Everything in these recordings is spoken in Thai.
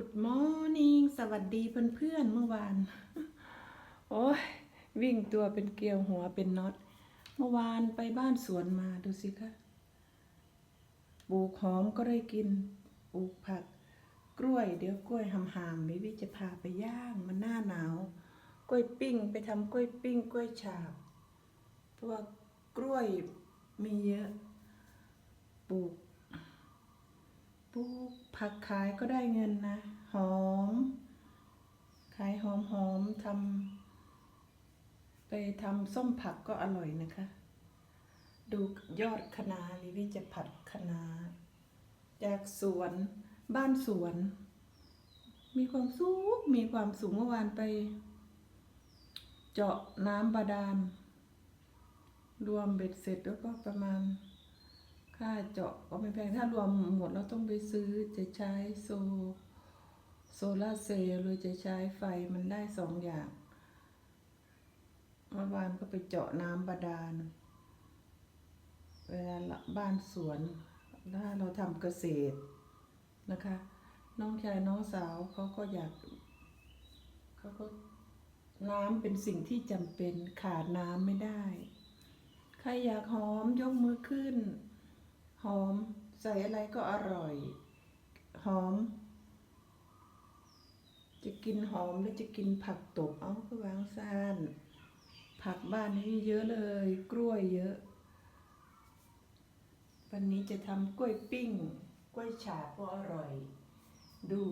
Good morning สวัสดีเพื่อนๆเมื่อวาน โอ้ยวิ่งตัวเป็นเกลียวหัวเป็นน็อต เมื่อวานไปบ้านสวนมาดูสิคะปลูกหอมก็ได้กินปลูกผัก กล้วยเดี๋ยวกล้วยหำๆบิวิจะพาไปย่างมันหน้าหนาว กล้วยปิ้งไปทำกล้วยปิ้งกล้วยฉาบ เพราะว่ากล้วยมีเยอะ ปลูก ปลูกผักขายก็ได้เงินนะ หอม ขายหอมหอมทำไปทำส้มผักก็อร่อยนะคะ ดูยอดคะนาลิวิจะผัดคะนา จากสวนบ้านสวน มีความสุขมีความสุขเมื่อวานไป เจาะน้ำบาดาลรวมเบ็ดเสร็จแล้วก็ประมาณ ค่าเจาะก็ไม่แพงถ้ารวมหมดเราต้องไปซื้อจะใช้โซโซลาร์เซลล์หรือจะใช้ไฟมันได้สองอย่างเมื่อวานก็ไปเจาะน้ำบาดาล เวลาบ้านสวน ถ้าเราทำเกษตรนะคะ น้องชายน้องสาวเขาก็อยากเขาก็น้ำเป็นสิ่งที่จำเป็นขาดน้ำไม่ได้ ใครอยากหอมยกมือขึ้น หอม ใส่อะไรก็อร่อย หอม จะกินหอมหรือจะกินผักตบเอาคือวางซานผักบ้านนี้เยอะเลย กล้วยเยอะ วันนี้จะทำกล้วยปิ้ง กล้วยฉาบก็อร่อย ดู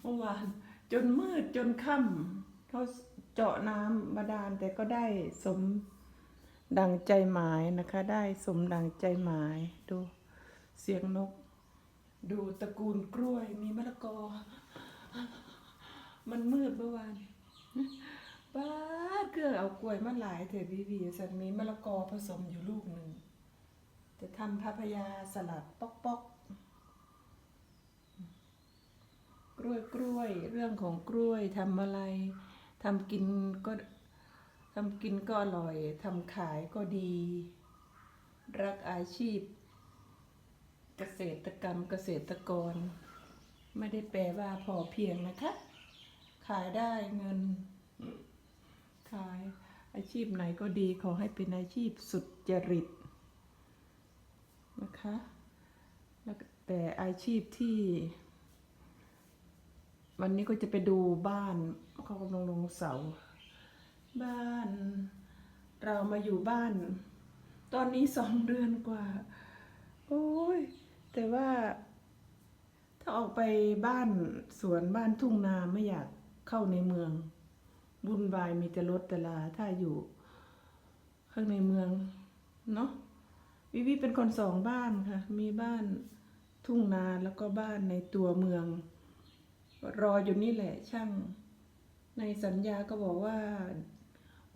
เมื่อวานจนมืดจนค่ำเขาเจาะน้ำบาดาลแต่ก็ได้สม ดังใจหมายนะคะ ได้สมดังใจหมาย ดูเสียงนก ดูตระกูลกล้วย มีมะละกอ มันมืดเมื่อวานป้าเกลือเอากล้วยมาหลายเถอะบีบีสันมีมะละกอผสมอยู่ลูกหนึ่ง จะทำพาพยาสลัดป๊อกป๊อกกล้วยกล้วย เรื่องของกล้วยทำอะไรทำกินก็ ทำกินก็อร่อยทำขายก็ดี รักอาชีพ เกษตรกรรมเกษตรกร ไม่ได้แปลว่าพอเพียงนะคะ ขายได้เงิน ขายอาชีพไหนก็ดีขอให้เป็นอาชีพสุดจริตนะคะแล้วแต่อาชีพที่ วันนี้ก็จะไปดูบ้านเขากำลังลงเสา บ้าน เรามาอยู่บ้าน ตอนนี้สองเดือนกว่า โอ้ย แต่ว่า ถ้าออกไปบ้านสวนบ้านทุ่งนาไม่อยากเข้าในเมืองวุ่นวายมีแต่รถแต่ลาถ้าอยู่ ข้างในเมืองเนาะวิวิเป็นคนสองบ้านค่ะ มีบ้านทุ่งนาแล้วก็บ้านในตัวเมือง รออยู่นี่แหละช่าง ในสัญญาก็บอกว่า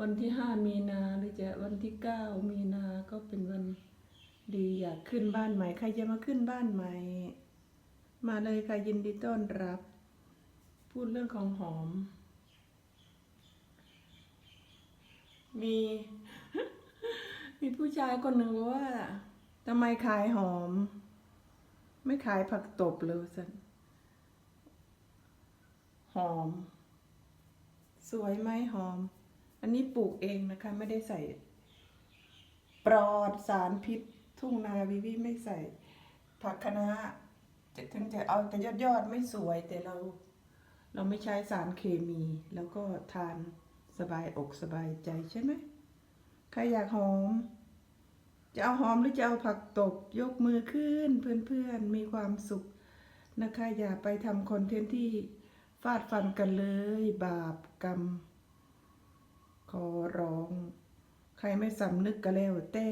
วันที่ห้ามีนาหรือจะวันที่เก้ามีนาก็เป็นวันดีอยากขึ้นบ้านใหม่ ใครจะมาขึ้นบ้านใหม่ มาเลยค่ะยินดีต้อนรับ พูดเรื่องของหอม มี มีผู้ชายคนหนึ่งบอกว่าทำไมขายหอม ไม่ขายผักตบเลยสันหอม สวยไหมหอม อันนี้ปลูกเองนะคะ ไม่ได้ใส่ ปลอดสารพิษ ทุ่งนาวิวิไม่ใส่ ผักคะน้าจะถึงจะเอาแต่ยอดยอดไม่สวยแต่เรา เราไม่ใช้สารเคมี แล้วก็ทานสบายอกสบายใจใช่ไหมใครอยากหอม จะเอาหอมหรือจะเอาผักตบยกมือขึ้นเพื่อนๆมีความสุขนะคะ อย่าไปทำคอนเทนต์ที่ฟาดฟันกันเลย บาปกรรม ขอร้อง ใครไม่สำนึกก็แล้วแต่